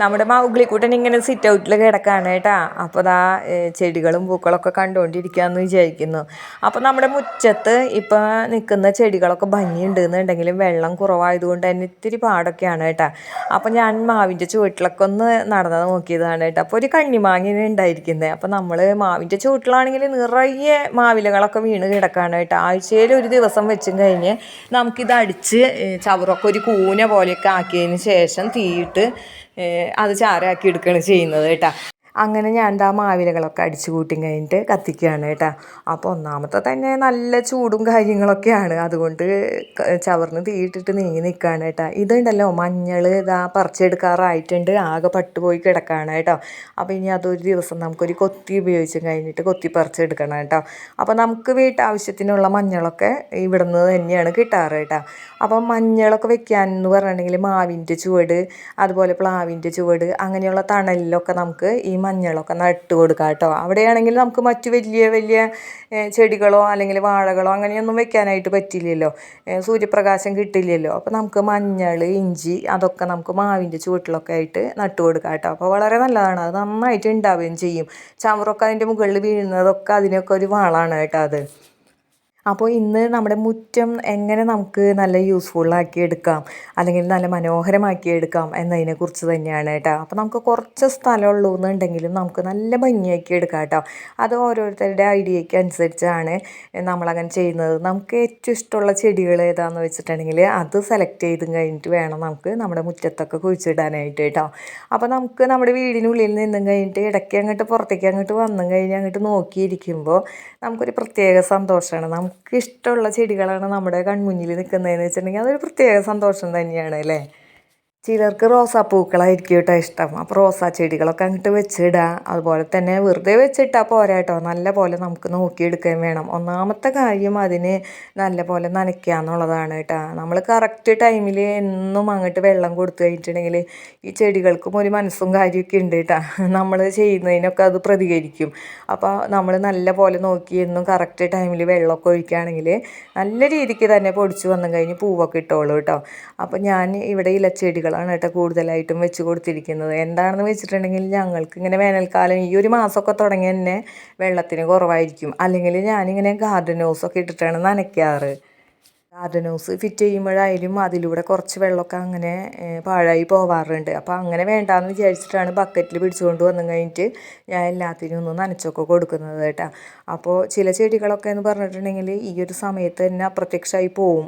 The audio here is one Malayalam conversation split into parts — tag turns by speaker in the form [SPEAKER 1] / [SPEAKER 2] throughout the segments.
[SPEAKER 1] നമ്മുടെ മൗഗ്ലിക്കൂട്ടൻ ഇങ്ങനെ സിറ്റ് ഔട്ടിൽ കിടക്കാണ് കേട്ടാ. അപ്പോൾ ദാ ചെടികളും പൂക്കളൊക്കെ കണ്ടുകൊണ്ടിരിക്കുകയെന്ന് വിചാരിക്കുന്നു. അപ്പോൾ നമ്മുടെ മുറ്റത്ത് ഇപ്പോൾ നിൽക്കുന്ന ചെടികളൊക്കെ ഭംഗിയുണ്ട് എന്നുണ്ടെങ്കിലും വെള്ളം കുറവായതുകൊണ്ട് തന്നെ ഇത്തിരി പാടൊക്കെയാണ് കേട്ടാ. അപ്പോൾ ഞാൻ മാവിന്റെ ചുവട്ടിലൊക്കെ ഒന്ന് നടന്ന് നോക്കിയതാണ് കേട്ടോ. അപ്പോൾ ഒരു കണ്ണിമാങ്ങ ഉണ്ടായിരിക്കുന്നത് അപ്പോൾ നമ്മൾ മാവിന്റെ ചുവട്ടിലാണെങ്കിൽ നിറയെ മാവിലകളൊക്കെ വീണ് കിടക്കാണ് കേട്ടോ. ആഴ്ചയിൽ ഒരു ദിവസം വെച്ചും കഴിഞ്ഞ് നമുക്കിത് അടിച്ച് ചവറൊക്കെ ഒരു കൂന പോലെയൊക്കെ ആക്കിയതിന് ശേഷം തീയിട്ട് അത് ചാരാക്കി എടുക്കുകയാണ് ചെയ്യുന്നത് കേട്ടോ. അങ്ങനെ ഞാൻ ദാ മാവിലകളൊക്കെ അടിച്ചു കൂട്ടി കഴിഞ്ഞിട്ട് കത്തിക്കുകയാണ് കേട്ടോ. അപ്പോൾ ഒന്നാമത്തെ തന്നെ നല്ല ചൂടും കാര്യങ്ങളൊക്കെയാണ്. അതുകൊണ്ട് ചവർന്ന് തീയിട്ടിട്ട് നീങ്ങി നിൽക്കുകയാണ് കേട്ടോ. ഇതുണ്ടല്ലോ മഞ്ഞൾ ഇതാ പറിച്ചെടുക്കാറായിട്ടുണ്ട്. ആകെ പട്ടുപോയി കിടക്കുകയാണ് കേട്ടോ. അപ്പോൾ ഇനി അതൊരു ദിവസം നമുക്കൊരു കൊത്തി ഉപയോഗിച്ച് കഴിഞ്ഞിട്ട് കൊത്തി പറിച്ചെടുക്കണം കേട്ടോ. അപ്പോൾ നമുക്ക് വീട്ടാവശ്യത്തിനുള്ള മഞ്ഞളൊക്കെ ഇവിടെ നിന്ന് തന്നെയാണ് കിട്ടാറ് കേട്ടോ. അപ്പോൾ മഞ്ഞളൊക്കെ വെക്കാൻ എന്ന് പറഞ്ഞിട്ടുണ്ടെങ്കിൽ മാവിന്റെ ചുവട് അതുപോലെ പ്ലാവിന്റെ ചുവട് അങ്ങനെയുള്ള തണലിലൊക്കെ നമുക്ക് ഈ മഞ്ഞളൊക്കെ നട്ട് കൊടുക്കാം കേട്ടോ. അവിടെയാണെങ്കിൽ നമുക്ക് മറ്റു വലിയ വലിയ ചെടികളോ അല്ലെങ്കിൽ വാഴകളോ അങ്ങനെയൊന്നും വെക്കാനായിട്ട് പറ്റില്ലല്ലോ. സൂര്യപ്രകാശം കിട്ടില്ലല്ലോ. അപ്പോൾ നമുക്ക് മഞ്ഞൾ ഇഞ്ചി അതൊക്കെ നമുക്ക് മാവിന്റെ ചുവട്ടിലൊക്കെ ആയിട്ട് നട്ട് കൊടുക്കാം കേട്ടോ. അപ്പോൾ വളരെ നല്ലതാണ്. അത് നന്നായിട്ട് ഉണ്ടാവുകയും ചെയ്യും. ചവറൊക്കെ അതിന്റെ മുകളിൽ വീഴുന്നതൊക്കെ അതിനൊക്കെ ഒരു വളമാണ് കേട്ടോ അത്. അപ്പോൾ ഇന്ന് നമ്മുടെ മുറ്റം എങ്ങനെ നമുക്ക് നല്ല യൂസ്ഫുള്ളാക്കി എടുക്കാം? അല്ലെങ്കിൽ നല്ല മനോഹരമാക്കി എടുക്കാം എന്നതിനെക്കുറിച്ച് തന്നെയാണ് കേട്ടോ. അപ്പോൾ നമുക്ക് കുറച്ച് സ്ഥലമുള്ളൂ എന്നുണ്ടെങ്കിലും നമുക്ക് നല്ല ഭംഗിയാക്കി എടുക്കാം കേട്ടോ. അത് ഓരോരുത്തരുടെ ഐഡിയയ്ക്ക് അനുസരിച്ചാണ് നമ്മളങ്ങനെ ചെയ്യുന്നത്. നമുക്ക് ഏറ്റവും ഇഷ്ടമുള്ള ചെടികൾ ഏതാണെന്ന് വെച്ചിട്ടുണ്ടെങ്കിൽ അത് സെലക്ട് ചെയ്ത് കഴിഞ്ഞിട്ട് വേണം നമുക്ക് നമ്മുടെ മുറ്റത്തൊക്കെ കുഴിച്ചിടാനായിട്ട് കേട്ടോ. അപ്പോൾ നമുക്ക് നമ്മുടെ വീടിനുള്ളിൽ നിന്നും കഴിഞ്ഞിട്ട് ഇടയ്ക്ക് അങ്ങോട്ട് പുറത്തേക്ക് അങ്ങോട്ട് വന്നും കഴിഞ്ഞ് അങ്ങോട്ട് നോക്കിയിരിക്കുമ്പോൾ നമുക്കൊരു പ്രത്യേക സന്തോഷമാണ്. നമുക്ക് ഇഷ്ടമുള്ള ചെടികളാണ് നമ്മുടെ കൺമുന്നിൽ നിൽക്കുന്നതെന്ന് വെച്ചിട്ടുണ്ടെങ്കിൽ അതൊരു പ്രത്യേക സന്തോഷം തന്നെയാണ് അല്ലേ? ചിലർക്ക് റോസാപ്പൂക്കളായിരിക്കും കേട്ടോ ഇഷ്ടം. അപ്പോൾ റോസാ ചെടികളൊക്കെ അങ്ങോട്ട് വെച്ചിടുക അതുപോലെ തന്നെ വെറുതെ വെച്ചിട്ടാൽ പോരാ കേട്ടോ. നല്ല പോലെ നമുക്ക് നോക്കിയെടുക്കുകയും വേണം. ഒന്നാമത്തെ കാര്യം അതിന് നല്ല പോലെ നനയ്ക്കുക എന്നുള്ളതാണ് കേട്ടോ. നമ്മൾ കറക്റ്റ് ടൈമിൽ എന്നും അങ്ങോട്ട് വെള്ളം കൊടുത്തു കഴിഞ്ഞിട്ടുണ്ടെങ്കിൽ ഈ ചെടികൾക്കും ഒരു മനസ്സും കാര്യമൊക്കെ ഉണ്ട് കേട്ടോ. നമ്മൾ ചെയ്യുന്നതിനൊക്കെ അത് പ്രതികരിക്കും. അപ്പോൾ നമ്മൾ നല്ല പോലെ നോക്കി എന്നും കറക്റ്റ് ടൈമിൽ വെള്ളമൊക്കെ ഒഴിക്കുകയാണെങ്കിൽ നല്ല രീതിക്ക് തന്നെ പൊടിച്ച് വന്നു കഴിഞ്ഞ് പൂവൊക്കെ ഇട്ടോളൂ കേട്ടോ. അപ്പോൾ ഞാൻ ഇവിടെ ഇലച്ചെടികളാണ് കേട്ടോ കൂടുതലായിട്ടും വെച്ച് കൊടുത്തിരിക്കുന്നത്. എന്താണെന്ന് വെച്ചിട്ടുണ്ടെങ്കിൽ ഞങ്ങൾക്ക് ഇങ്ങനെ വേനൽക്കാലം ഈ ഒരു മാസമൊക്കെ തുടങ്ങി തന്നെ വെള്ളത്തിന് കുറവായിരിക്കും. അല്ലെങ്കിൽ ഞാനിങ്ങനെ ഗാർഡൻ ഹൗസൊക്കെ ഇട്ടിട്ടാണ് നനയ്ക്കാറ്. ഗാർഡൻ ഹൗസ് ഫിറ്റ് ചെയ്യുമ്പോഴായാലും അതിലൂടെ കുറച്ച് വെള്ളമൊക്കെ അങ്ങനെ പാഴായി പോവാറുണ്ട്. അപ്പോൾ അങ്ങനെ വേണ്ടാന്ന് വിചാരിച്ചിട്ടാണ് ബക്കറ്റിൽ പിടിച്ചുകൊണ്ട് വന്നു കഴിഞ്ഞിട്ട് ഞാൻ എല്ലാത്തിനും ഒന്ന് നനച്ചൊക്കെ കൊടുക്കുന്നത് കേട്ടോ. അപ്പോൾ ചില ചെടികളൊക്കെ എന്ന് പറഞ്ഞിട്ടുണ്ടെങ്കിൽ ഈ ഒരു സമയത്ത് തന്നെ അപ്രത്യക്ഷമായി പോവും.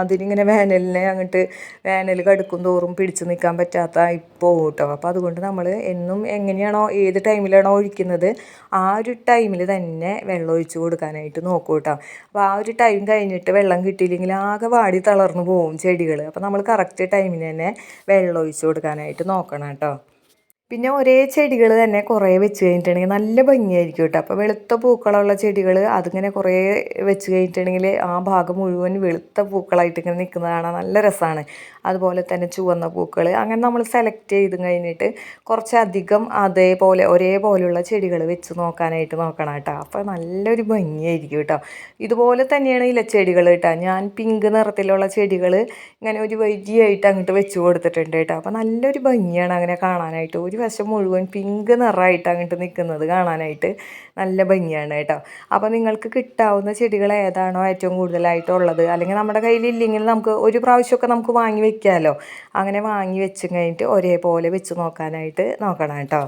[SPEAKER 1] അതിനിങ്ങനെ വേനലിനെ അങ്ങോട്ട് വേനൽ കടുക്കും തോറും പിടിച്ചു നിൽക്കാൻ പറ്റാത്ത പോവും കേട്ടോ. അപ്പോൾ അതുകൊണ്ട് നമ്മൾ എന്നും എങ്ങനെയാണോ ഏത് ടൈമിലാണോ ഒഴിക്കുന്നത് ആ ഒരു ടൈമിൽ തന്നെ വെള്ളം ഒഴിച്ചു കൊടുക്കാനായിട്ട് നോക്കൂ കേട്ടോ. അപ്പോൾ ആ ഒരു ടൈം കഴിഞ്ഞിട്ട് വെള്ളം കിട്ടിയില്ലെങ്കിൽ ആകെ വാടി തളർന്നു പോവും ചെടികൾ അപ്പോൾ നമ്മൾ കറക്റ്റ് ടൈമിന് തന്നെ വെള്ളം ഒഴിച്ച് കൊടുക്കാനായിട്ട് നോക്കണം കേട്ടോ. പിന്നെ ഒരേ ചെടികൾ തന്നെ കുറേ വെച്ച് കഴിഞ്ഞിട്ടുണ്ടെങ്കിൽ നല്ല ഭംഗിയായിരിക്കും കേട്ടോ. അപ്പോൾ വെളുത്ത പൂക്കളുള്ള ചെടികൾ അതിങ്ങനെ കുറേ വെച്ച് കഴിഞ്ഞിട്ടുണ്ടെങ്കിൽ ആ ഭാഗം മുഴുവൻ വെളുത്ത പൂക്കളായിട്ട് ഇങ്ങനെ നിൽക്കുന്നതാണ് നല്ല രസമാണ്. അതുപോലെ തന്നെ ചുവന്ന പൂക്കൾ അങ്ങനെ നമ്മൾ സെലക്ട് ചെയ്ത് കഴിഞ്ഞിട്ട് കുറച്ചധികം അതേപോലെ ഒരേപോലെയുള്ള ചെടികൾ വെച്ച് നോക്കാനായിട്ട് നോക്കണം കേട്ടോ. അപ്പോൾ നല്ലൊരു ഭംഗിയായിരിക്കും കേട്ടോ. ഇതുപോലെ തന്നെയാണ് ഇലച്ചെടികൾ കേട്ടോ. ഞാൻ പിങ്ക് നിറത്തിലുള്ള ചെടികൾ ഇങ്ങനെ ഒരു വരിയായിട്ട് അങ്ങോട്ട് വെച്ച് കൊടുത്തിട്ടുണ്ട് കേട്ടോ. അപ്പോൾ നല്ലൊരു ഭംഗിയാണ് അങ്ങനെ കാണാനായിട്ട്. ഒരു വശം മുഴുവൻ പിങ്ക് നിറമായിട്ട് അങ്ങോട്ട് നിൽക്കുന്നത് കാണാനായിട്ട് നല്ല ഭംഗിയാണ് കേട്ടോ. അപ്പോൾ നിങ്ങൾക്ക് കിട്ടാവുന്ന ചെടികൾ ഏതാണോ ഏറ്റവും കൂടുതലായിട്ടുള്ളത്? അല്ലെങ്കിൽ നമ്മുടെ കയ്യിലില്ലെങ്കിൽ നമുക്ക് ഒരു പ്രാവശ്യമൊക്കെ നമുക്ക് വാങ്ങി വെക്കാമല്ലോ അങ്ങനെ വാങ്ങി വെച്ച് കഴിഞ്ഞിട്ട് ഒരേപോലെ വെച്ച് നോക്കാനായിട്ട് നോക്കണം കേട്ടോ.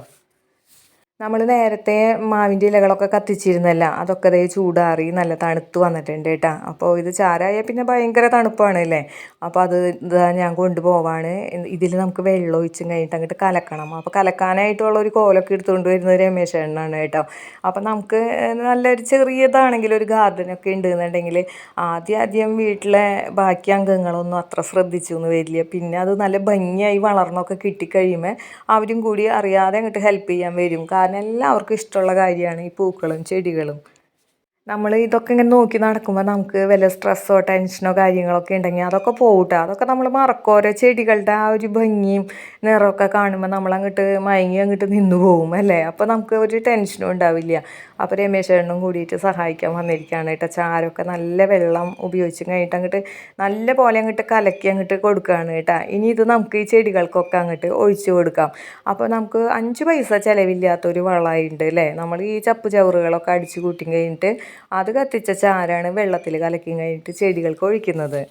[SPEAKER 1] നമ്മൾ നേരത്തെ മാവിന്റെ ഇലകളൊക്കെ കത്തിച്ചിരുന്നല്ല അതൊക്കെ ദേ ചൂടാറി നല്ല തണുത്ത് വന്നിട്ടുണ്ട് കേട്ടോ. അപ്പോൾ ഇത് ചാരായ പിന്നെ ഭയങ്കര തണുപ്പാണ് അല്ലേ? അപ്പോൾ അത് ഇതാ ഞാൻ കൊണ്ടുപോവാണ്. ഇതിൽ നമുക്ക് വെള്ളം ഒഴിച്ചും കഴിഞ്ഞിട്ട് അങ്ങോട്ട് കലക്കണം. അപ്പോൾ കലക്കാനായിട്ടുള്ള ഒരു കോലൊക്കെ എടുത്തുകൊണ്ട് വരുന്ന രമേശ് എണ്ണാണ് കേട്ടോ. അപ്പോൾ നമുക്ക് നല്ലൊരു ചെറിയതാണെങ്കിൽ ഒരു ഗാർഡനൊക്കെ ഉണ്ട് എന്നുണ്ടെങ്കിൽ ആദ്യം ആദ്യം വീട്ടിലെ ബാക്കി അംഗങ്ങളൊന്നും അത്ര ശ്രദ്ധിച്ചു എന്ന് വരില്ല. പിന്നെ അത് നല്ല ഭംഗിയായി വളർന്നൊക്കെ കിട്ടിക്കഴിയുമ്പോൾ അവരും കൂടി അറിയാതെ അങ്ങോട്ട് ഹെൽപ്പ് ചെയ്യാൻ വരും. കാരണം എല്ലാവർക്കും ഇഷ്ടമുള്ള കാര്യമാണ് ഈ പൂക്കളും ചെടികളും. നമ്മൾ ഇതൊക്കെ ഇങ്ങനെ നോക്കി നടക്കുമ്പോൾ നമുക്ക് വല്ല സ്ട്രെസ്സോ ടെൻഷനോ കാര്യങ്ങളൊക്കെ ഉണ്ടെങ്കിൽ അതൊക്കെ പോകട്ടെ അതൊക്കെ നമ്മൾ മറക്കും. ഓരോ ചെടികളുടെ ആ ഒരു ഭംഗിയും നിറമൊക്കെ കാണുമ്പോൾ നമ്മൾ അങ്ങോട്ട് മയങ്ങി അങ്ങോട്ട് നിന്നു പോകും അല്ലേ? അപ്പോൾ നമുക്ക് ഒരു ടെൻഷനും ഉണ്ടാവില്ല. അപ്പോൾ രമേശേണ്ണും കൂടിയിട്ട് സഹായിക്കാൻ വന്നിരിക്കുകയാണ് കേട്ടോ. ചാരമൊക്കെ നല്ല വെള്ളം ഉപയോഗിച്ച് കഴിഞ്ഞിട്ട് അങ്ങോട്ട് നല്ല പോലെ അങ്ങോട്ട് കലക്കി അങ്ങോട്ട് കൊടുക്കുകയാണ് കേട്ടോ. ഇനി ഇത് നമുക്ക് ഈ ചെടികൾക്കൊക്കെ അങ്ങോട്ട് ഒഴിച്ചു കൊടുക്കാം. അപ്പോൾ നമുക്ക് അഞ്ച് പൈസ ചിലവില്ലാത്തൊരു വളമായിട്ടുണ്ട് അല്ലേ? നമ്മൾ ഈ ചപ്പ് ചവറുകളൊക്കെ അടിച്ചു കൂട്ടി കഴിഞ്ഞിട്ട് അത് കത്തിച്ച ചാരാണ് വെള്ളത്തിൽ കലക്കി കഴിഞ്ഞിട്ട് ചെടികൾക്ക് ഒഴിക്കുന്നത്.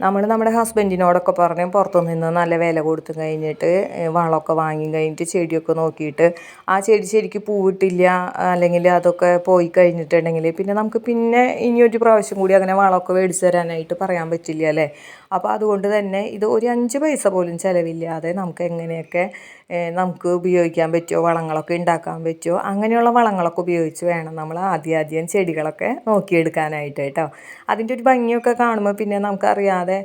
[SPEAKER 1] നമ്മൾ നമ്മുടെ ഹസ്ബൻഡിനോടൊക്കെ പറഞ്ഞ് പുറത്തു നിന്ന് നല്ല വില കൊടുത്തു കഴിഞ്ഞിട്ട് വളമൊക്കെ വാങ്ങി കഴിഞ്ഞിട്ട് ചെടിയൊക്കെ നോക്കിയിട്ട് ആ ചെടി ശരിക്കും പൂവിട്ടില്ല അല്ലെങ്കിൽ അതൊക്കെ പോയി കഴിഞ്ഞിട്ടുണ്ടെങ്കിൽ പിന്നെ നമുക്ക് പിന്നെ ഇനിയൊരു പ്രാവശ്യം കൂടി അങ്ങനെ വളമൊക്കെ മേടിച്ചു തരാനായിട്ട് പറയാൻ പറ്റില്ല അല്ലേ? അപ്പോൾ അതുകൊണ്ട് തന്നെ ഇത് ഒരു അഞ്ച് പൈസ പോലും ചിലവില്ലാതെ നമുക്ക് എങ്ങനെയൊക്കെ നമുക്ക് ഉപയോഗിക്കാൻ പറ്റുമോ വളങ്ങളൊക്കെ ഉണ്ടാക്കാൻ പറ്റുമോ അങ്ങനെയുള്ള വളങ്ങളൊക്കെ ഉപയോഗിച്ച് വേണം നമ്മൾ ആദ്യം ആദ്യം ചെടികളൊക്കെ നോക്കിയെടുക്കാനായിട്ട് കേട്ടോ. അതിന്റെ ഒരു ഭംഗിയൊക്കെ കാണുമ്പോൾ പിന്നെ നമുക്കറിയാതെ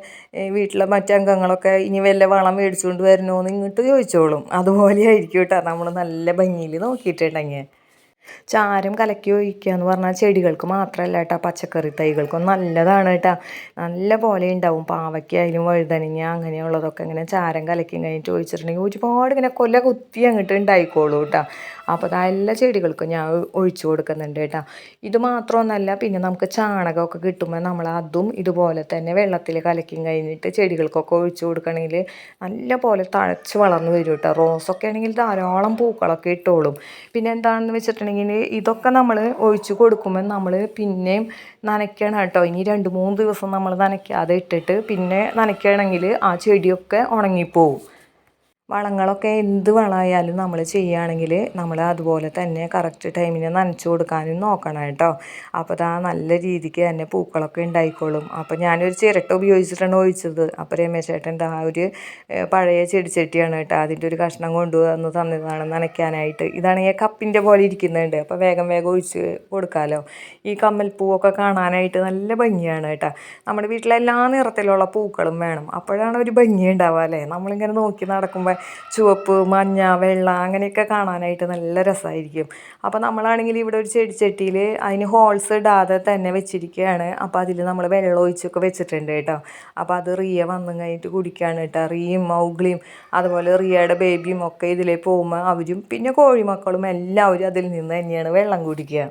[SPEAKER 1] വീട്ടിലെ മറ്റംഗങ്ങളൊക്കെ ഇനി വല്ല വളം മേടിച്ചുകൊണ്ട് വരണോ എന്ന് ഇങ്ങോട്ട് ചോദിച്ചോളും. അതുപോലെ ആയിരിക്കും കേട്ടോ. നമ്മൾ നല്ല ഭംഗിയിൽ നോക്കിയിട്ടുണ്ടെങ്കിൽ. ചാരം കലക്കി ഒഴിക്കുക എന്ന് പറഞ്ഞാൽ ചെടികൾക്ക് മാത്രമല്ല കേട്ടോ പച്ചക്കറി തൈകൾക്കും നല്ലതാണ് കേട്ടോ. നല്ല പോലെ ഉണ്ടാവും. പാവയ്ക്കായാലും വഴുതനങ്ങ അങ്ങനെയുള്ളതൊക്കെ ഇങ്ങനെ ചാരം കലക്കി കഴിഞ്ഞിട്ട് ഒഴിച്ചിട്ടുണ്ടെങ്കിൽ ഒരുപാട് ഇങ്ങനെ കൊല കുത്തി അങ്ങോട്ട് ഉണ്ടായിക്കോളൂ കേട്ടോ. അപ്പോൾ അത് എല്ലാ ചെടികൾക്കും ഞാൻ ഒഴിച്ചു കൊടുക്കുന്നുണ്ട് കേട്ടോ. ഇത് മാത്രമൊന്നല്ല പിന്നെ നമുക്ക് ചാണകമൊക്കെ കിട്ടുമ്പോൾ നമ്മൾ അതും ഇതുപോലെ തന്നെ വെള്ളത്തിൽ കലക്കി കഴിഞ്ഞിട്ട് ചെടികൾക്കൊക്കെ ഒഴിച്ചു കൊടുക്കണമെങ്കിൽ നല്ല പോലെ തഴച്ച് വളർന്നു വരും കേട്ടോ. റോസൊക്കെ ആണെങ്കിൽ ധാരാളം പൂക്കളൊക്കെ ഇട്ടോളും. പിന്നെ എന്താണെന്ന് വെച്ചിട്ടുണ്ടെങ്കിൽ ഇതൊക്കെ നമ്മൾ ഒഴിച്ചു കൊടുക്കുമ്പോൾ നമ്മൾ പിന്നെയും നനയ്ക്കണം കേട്ടോ. ഇനി രണ്ട് മൂന്ന് ദിവസം നമ്മൾ നനയ്ക്കാതെ ഇട്ടിട്ട് പിന്നെ നനയ്ക്കുകയാണെങ്കിൽ ആ ചെടിയൊക്കെ ഉണങ്ങിപ്പോവും. വളങ്ങളൊക്കെ എന്ത് വളമായാലും നമ്മൾ ചെയ്യുകയാണെങ്കിൽ നമ്മൾ അതുപോലെ തന്നെ കറക്റ്റ് ടൈമിന് നനച്ചു കൊടുക്കാനും നോക്കണം കേട്ടോ. അപ്പോൾ അതാ നല്ല രീതിക്ക് തന്നെ പൂക്കളൊക്കെ ഉണ്ടായിക്കോളും. അപ്പോൾ ഞാനൊരു ചിരട്ട ഉപയോഗിച്ചിട്ടാണ് ഒഴിച്ചത്. അപ്പോൾ രമേശ് ചേട്ടന്റെ ആ ഒരു പഴയ ചെടിച്ചട്ടിയാണ് കേട്ടോ. അതിന്റെ ഒരു കഷ്ണം കൊണ്ടുവന്ന് തന്നതാണ് നനയ്ക്കാനായിട്ട്. ഈ കപ്പിന്റെ പോലെ ഇരിക്കുന്നുണ്ട്. അപ്പോൾ വേഗം വേഗം ഒഴിച്ച് കൊടുക്കാമല്ലോ ഈ കമ്മൽപ്പൂവൊക്കെ കാണാനായിട്ട് നല്ല ഭംഗിയാണ് കേട്ടോ. നമ്മുടെ വീട്ടിലെല്ലാ നിറത്തിലുള്ള പൂക്കളും വേണം. അപ്പോഴാണ് ഒരു ഭംഗി ഉണ്ടാവുക അല്ലേ? നമ്മളിങ്ങനെ നോക്കി നടക്കുമ്പോൾ ചുവപ്പ് മഞ്ഞ വെള്ള അങ്ങനെയൊക്കെ കാണാനായിട്ട് നല്ല രസമായിരിക്കും അപ്പോൾ നമ്മളാണെങ്കിൽ ഇവിടെ ഒരു ചെടിച്ചട്ടിയിൽ അതിന് ഹോൾസ് ഇടാതെ തന്നെ വെച്ചിരിക്കുകയാണ് അപ്പോൾ അതിൽ നമ്മൾ വെള്ളം ഒഴിച്ചൊക്കെ വെച്ചിട്ടുണ്ട് കേട്ടോ. അപ്പോൾ അത് റിയ വന്നു കഴിഞ്ഞിട്ട് കുടിക്കുകയാണ് കേട്ടോ. റിയയും മൗഗ്ലിയും അതുപോലെ റിയയുടെ ബേബിയും ഒക്കെ ഇതിലേ പോകുമ്പോൾ അവരും പിന്നെ കോഴിമക്കളും എല്ലാവരും അതിൽ നിന്ന് തന്നെയാണ് വെള്ളം കുടിക്കുക.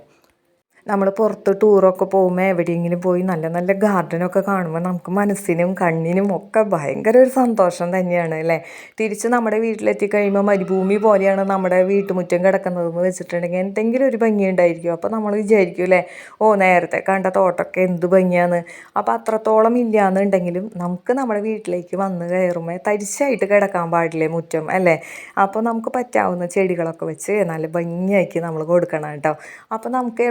[SPEAKER 1] നമ്മൾ പുറത്ത് ടൂറൊക്കെ പോകുമ്പോൾ എവിടെയെങ്കിലും പോയി നല്ല നല്ല ഗാർഡനൊക്കെ കാണുമ്പോൾ നമുക്ക് മനസ്സിനും കണ്ണിനും ഒക്കെ ഭയങ്കര ഒരു സന്തോഷം തന്നെയാണ് അല്ലേ? തിരിച്ച് നമ്മുടെ വീട്ടിലെത്തി കഴിയുമ്പോൾ മരുഭൂമി പോലെയാണ് നമ്മുടെ വീട്ടുമുറ്റം കിടക്കുന്നതെന്ന് വെച്ചിട്ടുണ്ടെങ്കിൽ എന്തെങ്കിലും ഒരു ഭംഗി ഉണ്ടായിരിക്കും. അപ്പോൾ നമ്മൾ വിചാരിക്കും അല്ലേ? ഓ നേരത്തെ കണ്ട തോട്ടമൊക്കെ എന്ത് ഭംഗിയാണ് അപ്പോൾ അത്രത്തോളം ഇല്ലയെന്നുണ്ടെങ്കിലും നമുക്ക് നമ്മുടെ വീട്ടിലേക്ക് വന്ന് കയറുമ്പോൾ തരിശായിട്ട് കിടക്കാൻ പാടില്ലേ മുറ്റം അല്ലേ? അപ്പോൾ നമുക്ക് പറ്റാവുന്ന ചെടികളൊക്കെ വെച്ച് നല്ല ഭംഗിയാക്കി നമ്മൾ കൊടുക്കണം കേട്ടോ. അപ്പോൾ നമുക്ക്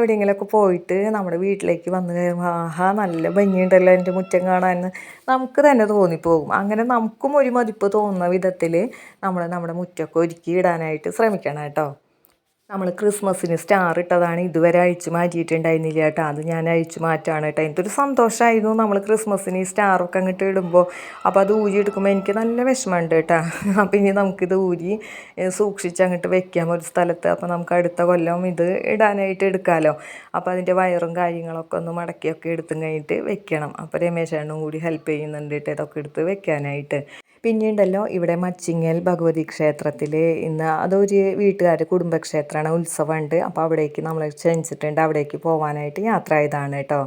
[SPEAKER 1] എവിടെയെങ്കിലുമൊക്കെ പോയിട്ട് നമ്മുടെ വീട്ടിലേക്ക് വന്ന് കഴിയുമ്പോൾ ആഹാ നല്ല ഭംഗിയുണ്ടല്ലോ എന്റെ മുറ്റം കാണാൻ. നമുക്ക് തന്നെ തോന്നിപ്പോകും. അങ്ങനെ നമുക്കും ഒരു മതിപ്പ് തോന്നുന്ന വിധത്തിൽ നമ്മൾ നമ്മുടെ മുറ്റമൊക്കെ ഒരുക്കി ഇടാനായിട്ട് ശ്രമിക്കണം കേട്ടോ. നമ്മൾ ക്രിസ്മസിന് സ്റ്റാർ ഇട്ടതാണ് ഇതുവരെ അഴിച്ചു മാറ്റിയിട്ടുണ്ടായിരുന്നില്ല കേട്ടോ. അത് ഞാൻ അഴിച്ചു മാറ്റാണ് കേട്ടോ. എനിക്കൊരു സന്തോഷമായിരുന്നു നമ്മൾ ക്രിസ്മസിന് ഈ സ്റ്റാറൊക്കെ അങ്ങോട്ട് ഇടുമ്പോൾ അപ്പോൾ അത് ഊരി എടുക്കുമ്പോൾ എനിക്ക് നല്ല വിഷമമുണ്ട് കേട്ടോ. അപ്പോൾ ഇനി നമുക്കിത് ഊരി സൂക്ഷിച്ച് അങ്ങോട്ട് വെക്കാം ഒരു സ്ഥലത്ത്. അപ്പോൾ നമുക്ക് അടുത്ത കൊല്ലം ഇത് ഇടാനായിട്ട് എടുക്കാമല്ലോ അപ്പോൾ അതിന്റെ വയറും കാര്യങ്ങളൊക്കെ ഒന്ന് മടക്കിയൊക്കെ എടുത്തും കഴിഞ്ഞിട്ട് വെക്കണം. അപ്പോൾ രമേശേണ്ണും കൂടി ഹെൽപ്പ് ചെയ്യുന്നുണ്ട് കേട്ടോ ഇതൊക്കെ എടുത്ത് വെക്കാനായിട്ട്. പിന്നെയുണ്ടല്ലോ ഇവിടെ മച്ചിങ്ങൽ ഭഗവതി ക്ഷേത്രത്തിൽ ഇന്ന് അതൊരു വീട്ടുകാർ കുടുംബക്ഷേത്രമാണ് ഉത്സവമുണ്ട്. അപ്പോൾ അവിടേക്ക് നമ്മൾ ക്ഷണിച്ചിട്ടുണ്ട്. അവിടേക്ക് പോകാനായിട്ട് യാത്ര ആയതാണ് കേട്ടോ.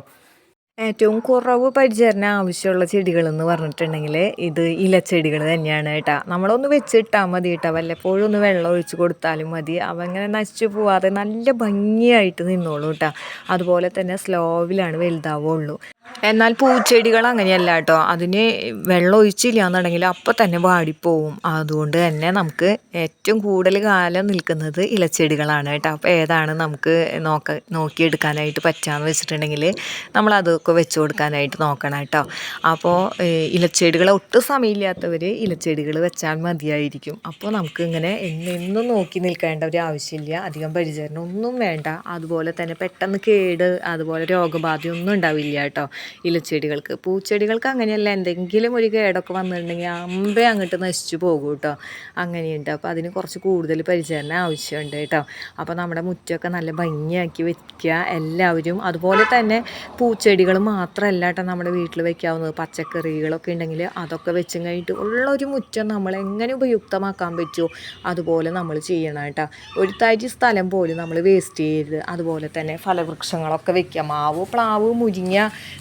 [SPEAKER 1] ഏറ്റവും കുറവ് പരിചരണം ആവശ്യമുള്ള ചെടികൾ എന്ന് പറഞ്ഞിട്ടുണ്ടെങ്കിൽ ഇത് ഇലച്ചെടികൾ തന്നെയാണ് കേട്ടോ. നമ്മളൊന്ന് വെച്ചിട്ടാൽ മതി കേട്ടോ. വല്ലപ്പോഴും ഒന്ന് വെള്ളം ഒഴിച്ച് കൊടുത്താലും മതി. അവ ഇങ്ങനെ നശിച്ചു പോവാതെ നല്ല ഭംഗിയായിട്ട് നിന്നോളൂ കേട്ടോ. അതുപോലെ തന്നെ സ്ലോവിലാണ് വലുതാവുള്ളൂ. എന്നാൽ പൂച്ചെടികൾ അങ്ങനെയല്ല കേട്ടോ. അതിന് വെള്ളം ഒഴിച്ചില്ല എന്നുണ്ടെങ്കിൽ അപ്പം തന്നെ വാടിപ്പോവും. അതുകൊണ്ട് തന്നെ നമുക്ക് ഏറ്റവും കൂടുതൽ കാലം നിൽക്കുന്നത് ഇലച്ചെടികളാണ് കേട്ടോ. അപ്പോൾ ഏതാണ് നമുക്ക് നോക്ക നോക്കിയെടുക്കാനായിട്ട് പറ്റുകയെന്ന് വെച്ചിട്ടുണ്ടെങ്കിൽ നമ്മൾ അതൊക്കെ വെച്ച് കൊടുക്കാനായിട്ട് നോക്കണം കേട്ടോ. അപ്പോൾ ഇലച്ചെടികൾ ഒട്ടും സമയമില്ലാത്തവർ ഇലച്ചെടികൾ വെച്ചാൽ മതിയായിരിക്കും. അപ്പോൾ നമുക്ക് ഇങ്ങനെ എന്നും നോക്കി നിൽക്കേണ്ട ഒരു ആവശ്യമില്ല. അധികം പരിചരണം ഒന്നും വേണ്ട. അതുപോലെ തന്നെ പെട്ടെന്ന് കേട് അതുപോലെ രോഗബാധയൊന്നും ഉണ്ടാവില്ല കേട്ടോ. ഇലച്ചെടികൾക്ക് പൂച്ചെടികൾക്ക് അങ്ങനെയല്ല എന്തെങ്കിലും ഒരു കേടൊക്കെ വന്നിട്ടുണ്ടെങ്കിൽ അമ്പേ അങ്ങോട്ട് നശിച്ചു പോകും കേട്ടോ. അങ്ങനെയുണ്ട്. അപ്പോൾ അതിന് കുറച്ച് കൂടുതൽ പരിചരണം ആവശ്യമുണ്ട് കേട്ടോ. അപ്പോൾ നമ്മുടെ മുറ്റമൊക്കെ നല്ല ഭംഗിയാക്കി വെക്കുക. എല്ലാവരും അതുപോലെ തന്നെ പൂച്ചെടികൾ മാത്രമല്ല കേട്ടോ നമ്മുടെ വീട്ടിൽ വെക്കാവുന്നത്. പച്ചക്കറികളൊക്കെ ഉണ്ടെങ്കിൽ അതൊക്കെ വെച്ചും കഴിഞ്ഞിട്ട് ഉള്ളൊരു മുറ്റം നമ്മൾ എങ്ങനെ ഉപയുക്തമാക്കാൻ പറ്റുമോ അതുപോലെ നമ്മൾ ചെയ്യണം കേട്ടോ. ഒരു തരി സ്ഥലം പോലും നമ്മൾ വേസ്റ്റ് ചെയ്യരുത്. അതുപോലെ തന്നെ ഫലവൃക്ഷങ്ങളൊക്കെ വെക്കുക. മാവ് പ്ലാവ് മുരിങ്ങ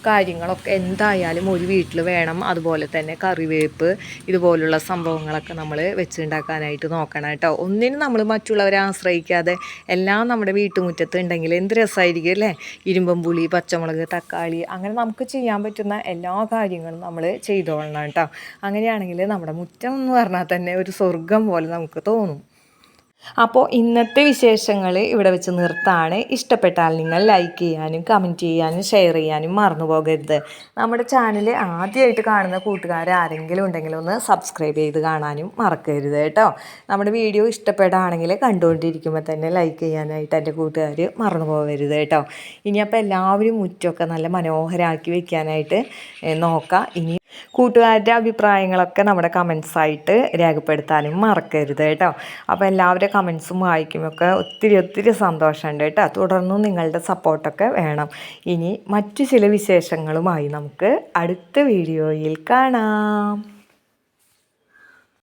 [SPEAKER 1] കാര്യങ്ങളൊക്കെ എന്തായാലും ഒരു വീട്ടിൽ വേണം. അതുപോലെ തന്നെ കറിവേപ്പ് ഇതുപോലുള്ള സംഭവങ്ങളൊക്കെ നമ്മൾ വെച്ചുണ്ടാക്കാനായിട്ട് നോക്കണം കേട്ടോ. ഒന്നിനും നമ്മൾ മറ്റുള്ളവരെ ആശ്രയിക്കാതെ എല്ലാം നമ്മുടെ വീട്ടുമുറ്റത്ത് ഉണ്ടെങ്കിൽ എന്ത് രസമായിരിക്കും അല്ലേ? ഇരുമ്പം പുളി പച്ചമുളക് തക്കാളി അങ്ങനെ നമുക്ക് ചെയ്യാൻ പറ്റുന്ന എല്ലാ കാര്യങ്ങളും നമ്മൾ ചെയ്തോളണം കേട്ടോ. അങ്ങനെയാണെങ്കിൽ നമ്മുടെ മുറ്റം എന്ന് പറഞ്ഞാൽ തന്നെ ഒരു സ്വർഗം പോലെ നമുക്ക് തോന്നും. അപ്പോൾ ഇന്നത്തെ വിശേഷങ്ങൾ ഇവിടെ വെച്ച് നിർത്താണ്. ഇഷ്ടപ്പെട്ടാൽ നിങ്ങൾ ലൈക്ക് ചെയ്യാനും കമന്റ് ചെയ്യാനും ഷെയർ ചെയ്യാനും മറന്നു പോകരുത്. നമ്മുടെ ചാനൽ ആദ്യമായിട്ട് കാണുന്ന കൂട്ടുകാർ ആരെങ്കിലും ഉണ്ടെങ്കിൽ ഒന്ന് സബ്സ്ക്രൈബ് ചെയ്ത് കാണാനും മറക്കരുത് കേട്ടോ. നമ്മുടെ വീഡിയോ ഇഷ്ടപ്പെടുകയാണെങ്കിൽ കണ്ടുകൊണ്ടിരിക്കുമ്പോൾ തന്നെ ലൈക്ക് ചെയ്യാനായിട്ട് എന്റെ കൂട്ടുകാർ മറന്നു പോകരുത് കേട്ടോ. ഇനി അപ്പോൾ എല്ലാവരും മുറ്റമൊക്കെ നല്ല മനോഹരമാക്കി വെക്കാനായിട്ട് നോക്കാം. ഇനി കൂട്ടുകാരുടെ അഭിപ്രായങ്ങളൊക്കെ നമ്മുടെ കമൻസായിട്ട് രേഖപ്പെടുത്താനും മറക്കരുത് കേട്ടോ. അപ്പോൾ എല്ലാവരുടെ കമൻസും വായിക്കുമൊക്കെ ഒത്തിരി ഒത്തിരി സന്തോഷമുണ്ട് കേട്ടോ. തുടർന്നും നിങ്ങളുടെ സപ്പോർട്ടൊക്കെ വേണം. ഇനി മറ്റു ചില വിശേഷങ്ങളുമായി നമുക്ക് അടുത്ത വീഡിയോയിൽ കാണാം.